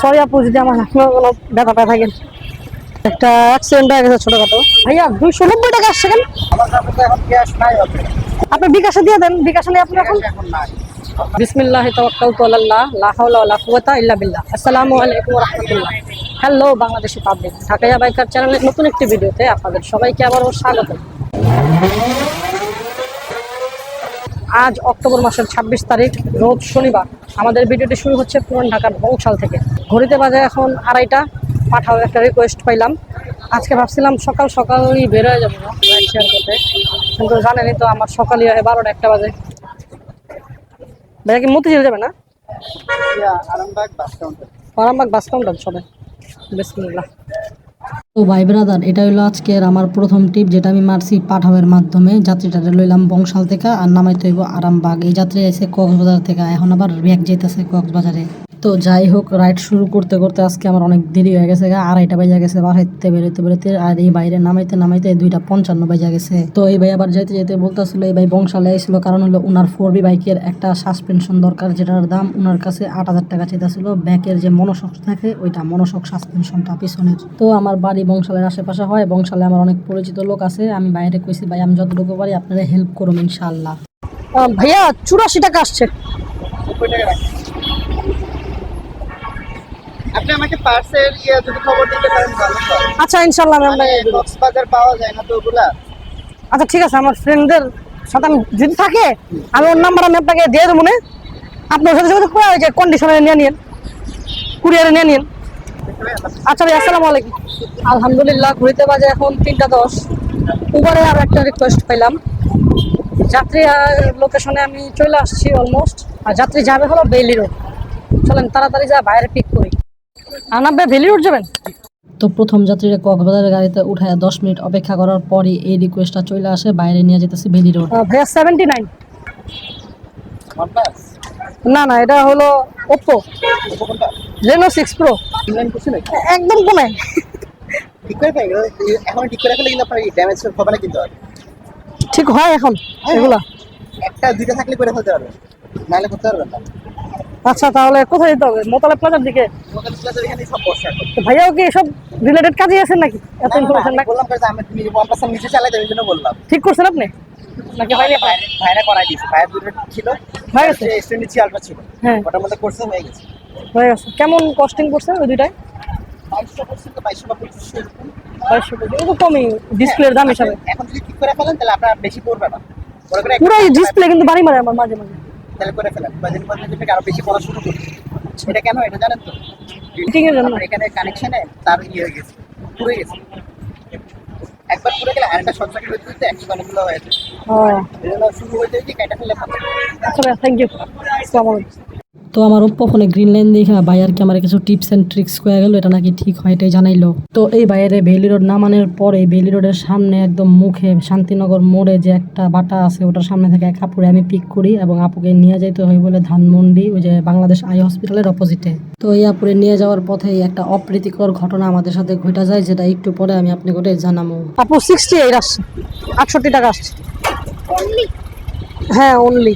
Sorry আপু যদি আমার কোনো ব্যথা থাকে একটা অ্যাক্সিডেন্ট হয়ে গেছে ছোটখাটো। ভাইয়া, দুইশো নব্বই টাকা আসছে কেন? আপনি বিকাশে দিয়ে দেন, বিকাশে নিয়ে আপনি এখন? বিসমিল্লাহ তাওয়াক্কালতু আলাল্লাহ, লা হাওলা ওয়ালা কুওয়াতা ইল্লা বিল্লাহ। আসসালামু আলাইকুম ওয়া রাহমাতুল্লাহ। Hello Bangladeshi public Dhakaiya biker চ্যানেলের নতুন একটি ভিডিওতে আপনাদের সবাইকে আবারও স্বাগত আজ অক্টোবর মাসের ২৬ তারিখ রোজ শনিবার। আমাদের ভিডিওটি শুরু হচ্ছে পুরান ঢাকার বংশাল থেকে। ঘড়িতে বাজে এখন আড়াইটা। পাঠাও একটা রিকোয়েস্ট পাইলাম। আজকে ভাবছিলাম সকাল সকালই বেরোয় যাব রাইড শেয়ার করতে। কিন্তু জানেনই তো আমার সকালই হয় বারোটা একটা বাজে। ভাইয়া কি মতিঝিল যাবে না? Arambagh bus counter Arambagh bus counter সবে বিসমিল্লাহ। ও ভাই ব্রাদার এটা হলো আজকের আমার প্রথম টিপ যেটা আমি মারছি পাঠাওয়ের মাধ্যমে। যাত্রীটা লইলাম বংশাল থেকে আর নামাইতে হইব আরামবাগ। এই যাত্রী আছে কক্সবাজার থেকে। এখন আবার ব্যাগ যেতেছে কক্সবাজারে। তো যাই হোক রাইড শুরু করতে করতে আজকে আমার অনেক দেরি হয়ে গেছে আড়াইটা বাজে গেছে, বাসাইতে বেরোতে বেরোতে আর এই বাইরে নামাইতে নামাইতে দুইটা পঞ্চান্ন বাজে গেছে। তো এই ভাই আবার যেতে যেতে বলতেছিল, এই ভাই বংশালে এসেছিল কারণ হলো উনার ফোর বি বাইকের একটা সাসপেনশন দরকার, যেটার দাম উনার কাছে আট হাজার টাকা চাইতেছিল। ব্যাকের যে মনোশক থাকে, ওইটা মনোশক সাসপেনশনটা পিছনের। তো আমার বাড়ি বংশালের আশেপাশে হয়, বংশালে আমার অনেক পরিচিত লোক আছে। আমি বাইরে কইছি, ভাই, আমি যতটুকু পারি আপনারা হেল্প করুন ইনশাল্লাহ ভাইয়া, চুরাশি টাকা আসছে। আপনি আমাকে পার্সেল ইয়ে যদি খবর দিতে পারেন ভালো হয়। আচ্ছা ইনশাল্লাহ আমি মানে কক্সবাজার পাওয়া যায় না তো ওগুলা? আচ্ছা ঠিক আছে আমার ফ্রেন্ডদের সাথে আমি যদি থাকে আমি ওর নাম্বার আমি আপনাকে দিয়ে দেবো মনে আপনার সাথে যোগাযোগ করে যে কন্ডিশনে নিয়ে নিন কুরিয়ারে নিয়ে নিন আচ্ছা ভাই আসসালামু আলাইকুম। আলহামদুলিল্লাহ ঘুরিতে বাজে এখন তিনটা দশ। উবারে আর একটা রিকোয়েস্ট পেলাম যাত্রী লোকেশনে আমি চলে আসছি অলমোস্ট আর যাত্রী যাবে হলো বেইলি রোড চলেন তাড়াতাড়ি যা বাইরে পিক করি। আর না রোড যাবেন? তো প্রথম যাত্রীরা কক্সবাজারের গাড়িতে উঠায় দশ মিনিট অপেক্ষা করার পরই এই রিকোয়েস্টটা চলে আসে বাইরে নিয়ে যেতেছে রোড ভাইয়া সেভেন্টি নাইন না না এটা হলো রেনো সিক্স প্রো একদম কমে। ঠিক করে এখন ঠিক করে ফেলে কিন্তু আপনার ড্যামেজ হবে না কিন্তু ঠিক হয় এখন এগুলা। একটা দুইটা থাকলে করে ফেলতে পারবেন। নাহলে করতে পারবেন না। আচ্ছা তাহলে কোথায় যেতে হবে? মোতালে প্লাজার দিকে? ভাইয়াও কি সব রিলেটেড কাজে আছেন নাকি? এত না, না, ইনফরমেশন নাকি বললাম যে আমি নিজে চালাই দেবো জন্য বললাম। ঠিক করছেন আপনি? নাকি আপনার? ভাইরা- করাই দিয়েছে। ভাইয়ের দুটো ছিল। এক্সটেন্ড নিচে আলট্রা ছিল। হ্যাঁ। ওটার মধ্যে করছে হয়ে গেছে। হয়ে গেছে। কেমন কস্টিং করছে ওই কমই ডিসপ্লের দাম হিসাবে। এখন যদি ঠিক করে ফেলেন তাহলে আপনার বেশি পড়বে না। পুরো ডিসপ্লে কিন্তু বাড়ি মারে আমার মাঝে মাঝে। তাহলে করে ফেলেন বাজেট বাজেট থেকে আরও বেশি পড়াশোনা করি। এটা কেন এটা জানেন তো? Fitting এর জন্য? এখানে কানেকশনে তার ইয়ে হয়ে গেছে পুরো গেছে। একবার পুড়ে গেলে আরেকটা শর্ট সার্কিট হয়ে যেতে একই অনেকগুলো হয়ে ও। এই জন্য শুরু হয়ে যায় কি কাটা ফেলে আচ্ছা থ্যাংক ইউ আসসালামু আলাইকুম। তো আমার ওপ্পো ফোনে গ্রিন লাইন দেখা ভাই আর আমার কিছু টিপস এন্ড ট্রিক্স কয়ে গেল এটা নাকি ঠিক হয় এটাই জানাইলো। তো এই বাইরে বেইলি রোড নামানোর পরে বেইলি রোডের সামনে একদম মুখে শান্তিনগর মোড়ে যে একটা বাটা আছে ওটার সামনে থেকে এক আপুরে আমি পিক করি এবং আপুকে নিয়ে যাইতে হয় বলে ধানমন্ডি ওই যে বাংলাদেশ আই হসপিটালের অপোজিটে তো এই আপুরে নিয়ে যাওয়ার পথে একটা অপ্রীতিকর ঘটনা আমাদের সাথে ঘটে যায় যেটা একটু পরে আমি আপনি করে জানাব। আপু সিক্সটি এইট আসছে আটষট্টি টাকা আসছে। হ্যাঁ অনলি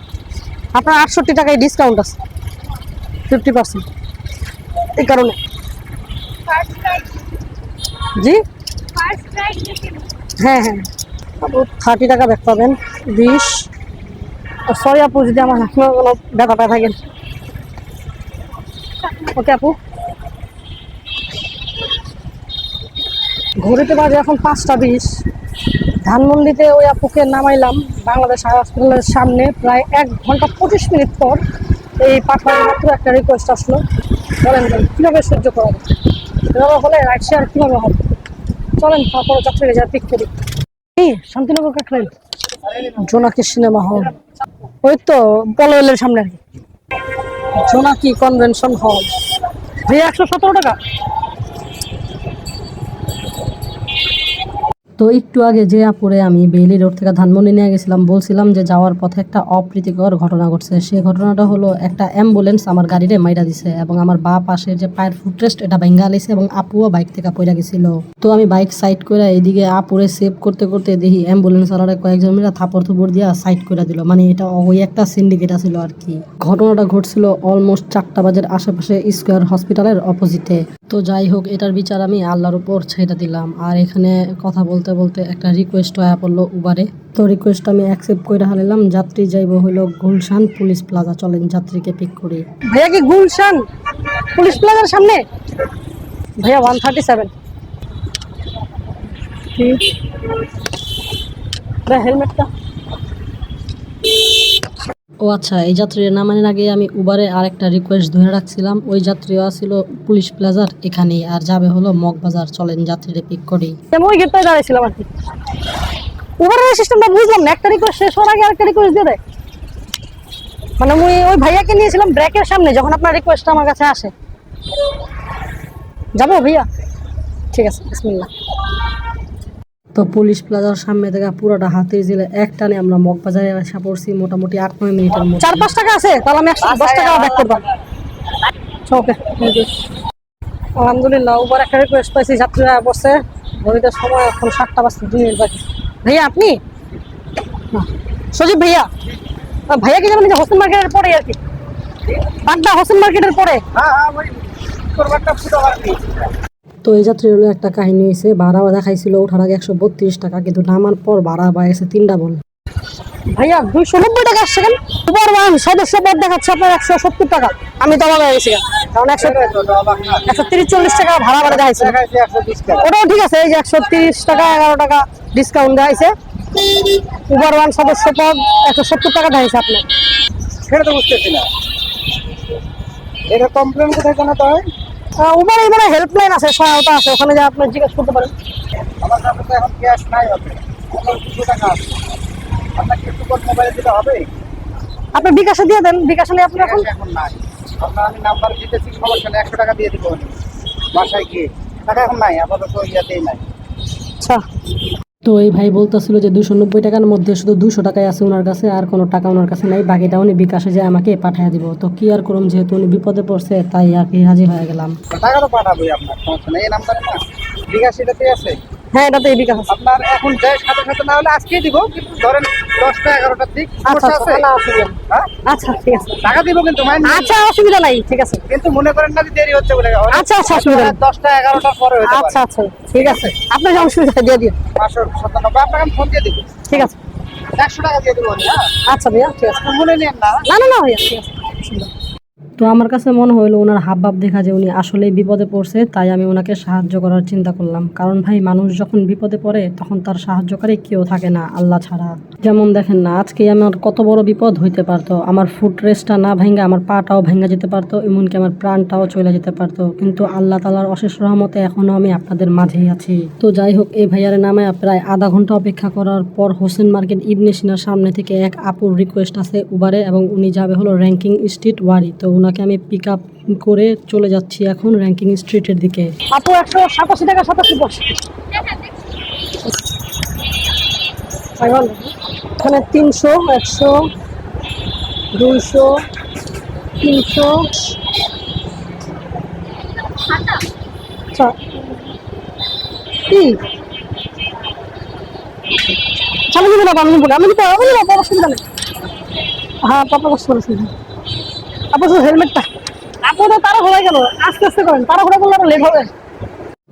আপনার আটষট্টি টাকায় ডিসকাউন্ট আছে। ফিফটি পার্সেন্ট এই কারণে। জি? হ্যাঁ হ্যাঁ। থার্টি টাকা ব্যাক পাবেন, বিশ। সরি আপু, যদি আমার এখনও কোনো ব্যথা ব্যথা থাকে। ওকে আপু। ঘড়িতে বাজে এখন পাঁচটা বিশ। ধানমন্ডিতে ওই আপুকে নামাইলাম, বাংলাদেশ হাসপাতালের সামনে, প্রায় এক ঘণ্টা পঁচিশ মিনিট পর। এই পাঠানোর মাত্র একটা রিকোয়েস্ট আসলো। বলেন কীভাবে সহ্য করা যাবে এভাবে হলে রাইড শেয়ার কীভাবে হবে? চলেন, তারপরে চাকরি যা পিক করি। এই, শান্তিনগর কাকরাইল জোনাকি সিনেমা হল। ওই তো পলোয়েলের সামনে আর কি। জোনাকি কনভেনশন হল। যে একশো সতেরো টাকা? তো একটু আগে যে আপুরে আমি বেইলি রোড থেকে ধানমন্ডি নিয়ে গেছিলাম, বলছিলাম যে যাওয়ার পথে একটা অপ্রীতিকর ঘটনা ঘটছে। সেই ঘটনাটা হলো একটা অ্যাম্বুলেন্স আমার গাড়িতে মাইরা দিছে এবং আমার বা পাশের যে পায়ের ফুটরেস্ট এটা ভেঙ্গা আলিছে এবং আপুও বাইক থেকে পড়ে গেছিল। তো আমি বাইক সাইড করে এদিকে আপুরে সেভ করতে করতে দেখি অ্যাম্বুলেন্স ওনারা কয়েকজন মিলে থাপড় থুপড় দিয়ে সাইড করে দিল। মানে এটা ওই একটা সিন্ডিকেট ছিল আর কি। ঘটনাটা ঘটছিল অলমোস্ট চারটা বাজের আশেপাশে স্কোয়ার হসপিটালের অপোজিটে তো যাই হোক, এটার বিচার আমি আল্লাহর উপর ছেড়ে দিলাম। আর এখানে কথা বলতে বলতে একটা রিকোয়েস্ট হয়ে পড়ল উবারে তো রিকোয়েস্ট আমি অ্যাকসেপ্ট করে হারালাম যাত্রী যাইব হইল গুলশান পুলিশ প্লাজা চলেন যাত্রীকে পিক করে। ভাইয়া কি গুলশান পুলিশ প্লাজার সামনে? ভাইয়া ওয়ান থার্টি সেভেন হেলমেটটা ও আচ্ছা এই যাত্রীর নামানোর আগে আমি উবারে আরেকটা রিকোয়েস্ট ধরে রাখছিলাম। ওই যাত্রীও ছিল পুলিশ প্লাজার এখানেই আর যাবে হলো মগবাজার। চলেন যাত্রীরে পিক করি। ওই গেটটায় দাঁড়াইছিলাম আর কি। উবারের সিস্টেমটা বুঝলাম না, একটা রিকোয়েস্ট শেষ হওয়ার আগে আরেকটা রিকোয়েস্ট দিয়ে দেয় মানে আমি ওই ভাইয়াকে নিয়েছিলাম ব্র্যাকের সামনে, যখন আপনার রিকোয়েস্টটা আমার কাছে আসে। যাব ভাইয়া? ঠিক আছে, বিসমিল্লাহ। তো পুলিশ প্লাজার সামনে থেকে পুরোটা হাতে জেলে এক টানে আমরা মগবাজারে আসা পড়ছি মোটামুটি আট নয় মিনিটের মধ্যে। চার পাঁচ টাকা আছে তাহলে আমি একশো দশ টাকা ব্যাক করব। ওকে আলহামদুলিল্লাহ উপর একটা রিকোয়েস্ট পাইছি যাত্রীরা বসে ঘড়িতে সময় এখন সাতটা বাজতে দুই মিনিট বাকি। ভাইয়া আপনি? সজীব ভাইয়া? ভাইয়া কি যাবেন হোসেন মার্কেটের পরে আর কি? বাড্ডা হোসেন মার্কেটের পরে? হ্যাঁ হ্যাঁ তো এই যাত্রীর হলো একটা কাহিনী হয়েছে ভাড়া দেখাইছিল ওঠার আগে একশো বত্রিশ টাকা কিন্তু নামার পর ভাড়া পাই গেছে তিনটা বল। ভাইয়া দুইশো নব্বই টাকা আসছে কেন? সুপার ওয়ান সদস্য পদ দেখাচ্ছে আপনার একশো সত্তর টাকা। আমি তো অবাক হয়ে গেছি কারণ একশো একশো তিরিশ চল্লিশ টাকা ভাড়া ভাড়া দেখাইছে। ওটাও ঠিক আছে এই যে একশো তিরিশ টাকা এগারো টাকা ডিসকাউন্ট দেখাইছে। উবার ওয়ান সদস্য পদ একশো সত্তর টাকা দেখাইছে আপনার। সেটা তো বুঝতেছি না। এটা কমপ্লেন কোথায় জানাতে হয়? উবার এবারে হেল্পলাইন আছে সহায়তা আছে ওখানে যা আপনি জিজ্ঞেস করতে পারেন। আমার কাছে তো এখন ক্যাশ নাই দুশো টাকা আছে। আপনাকে একটু মোবাইলে দিতে হবে? আপনি বিকাশে দিয়ে দেন বিকাশে নিয়ে আপনি এখন নাই। আপনার আমি নাম্বার দিতেছি সমস্যা নেই একশো টাকা দিয়ে দিব বাসায় গিয়ে। টাকা এখন নাই আপাতত ইয়াতেই নাই। আচ্ছা। তো এই ভাই বলতেছিল যে দুশো নব্বই টাকার মধ্যে শুধু দুশো টাকাই আছে ওনার কাছে, আর কোনো টাকা ওনার কাছে নাই। বাকিটা উনি বিকাশে যে আমাকে পাঠিয়ে দিব। তো কি আর করুন যেহেতু উনি বিপদে পড়ছে, তাই আর কি হাজির হয়ে গেলাম। টাকা তো পাঠাবো আপনার, সমস্যা নেই। এই নাম্বারে না বিকাশ এটাতেই আছে। হ্যাঁ এটাতে এই বিকাশ আছে। আপনার এখন যাই সাথে সাথে না হলে আজকেই দিব কিন্তু ধরেন দশটা এগারোটার দিক আচ্ছা সমস্যা আচ্ছা আছে? না অসুবিধা হ্যাঁ? আচ্ছা ঠিক আছে। টাকা দিব কিন্তু মাইন্ড আচ্ছা অসুবিধা নাই ঠিক আছে। কিন্তু মনে করেন না যে দেরি হচ্ছে বলে। আচ্ছা, আচ্ছা, অসুবিধা নেই। দশটা এগারোটার পরে হতে আচ্ছা আচ্ছা ঠিক আছে। আপনার অসুবিধা দিয়ে দিও পাঁচশো সাতানব্বই আপনাকে আমি ফোন দিয়ে দিব ঠিক আছে। একশো টাকা দিয়ে দেবো হ্যাঁ? আচ্ছা ভাইয়া ঠিক আছে। মনে নেন না। না না না ভাইয়া ঠিক আছে। তো আমার কাছে মনে হলো ওনার হাব ভাব দেখা যে উনি আসলেই বিপদে পড়ছে, তাই আমি ওনাকে সাহায্য করার চিন্তা করলাম। কারণ ভাই, মানুষ যখন বিপদে পড়ে, তখন তার সাহায্যকারী কেউ থাকে না, আল্লাহ ছাড়া। যেমন দেখেন না আজকে আমার কত বড় বিপদ হইতে পারতো। আমার ফুট রেস্টটা না ভেঙে আমার পাটাও ভেঙে যেতে পারতো, এমনকি আমার প্রাণটাও চলে যেতে পারতো। কিন্তু আল্লাহ তালার অশেষ রহমতে এখনও আমি আপনাদের মাঝেই আছি। তো যাই হোক, এই ভাইয়ার নামে প্রায় আধা ঘণ্টা অপেক্ষা করার পর হোসেন মার্কেট ইবনে সিনার সামনে থেকে এক আপুর রিকোয়েস্ট আছে উবারে এবং উনি যাবে হলো র্যাঙ্কিং স্ট্রিট ওয়ারি তো ওনাকে আমি পিক আপ করে চলে যাচ্ছি এখন র্যাঙ্কিং স্ট্রিটের দিকে। আপু একশো সাতাশি টাকা সাতাশি পয়সা। তিনশো, একশো, দুইশো, তিনশো। নিবো না, আমি আমি নিবো আমি অসুবিধা নেই। হ্যাঁ আপু শুধু হেলমেটটা আপাতত তারা গেল। আস্তে আস্তে করেন তারা লেট হবে।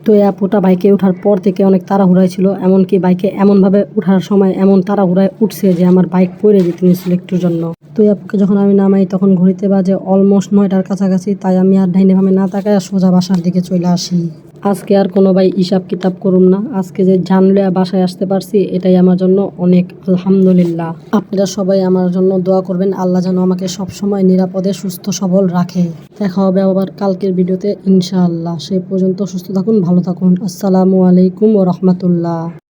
তো এই আপুটা বাইকে ওঠার পর থেকে অনেক তাড়াহুড়াই ছিল, এমনকি বাইকে এমনভাবে ওঠার সময় এমন তাড়াহুড়ায় উঠছে যে আমার বাইক পড়ে যেতে নিয়েছিল একটুর জন্য। তো এই আপুকে যখন আমি নামাই, তখন ঘড়িতে বাজে অলমোস্ট নয়টার কাছাকাছি, তাই আমি আর ডাইনে ভাবে না তাকায় সোজা বাসার দিকে চলে আসি। আজকে আর কোনো ভাই হিসাব কিতাব করুন না। আজকে যে জানলে বাসায় আসতে পারছি, এটাই আমার জন্য অনেক আলহামদুলিল্লাহ। আপনারা সবাই আমার জন্য দোয়া করবেন, আল্লাহ যেন আমাকে সবসময় নিরাপদে, সুস্থ, সবল রাখে। দেখা হবে আবার কালকের ভিডিওতে, ইনশাআল্লাহ। সে পর্যন্ত সুস্থ থাকুন, ভালো থাকুন। আসসালামু আলাইকুম ও রহমতুল্লাহ।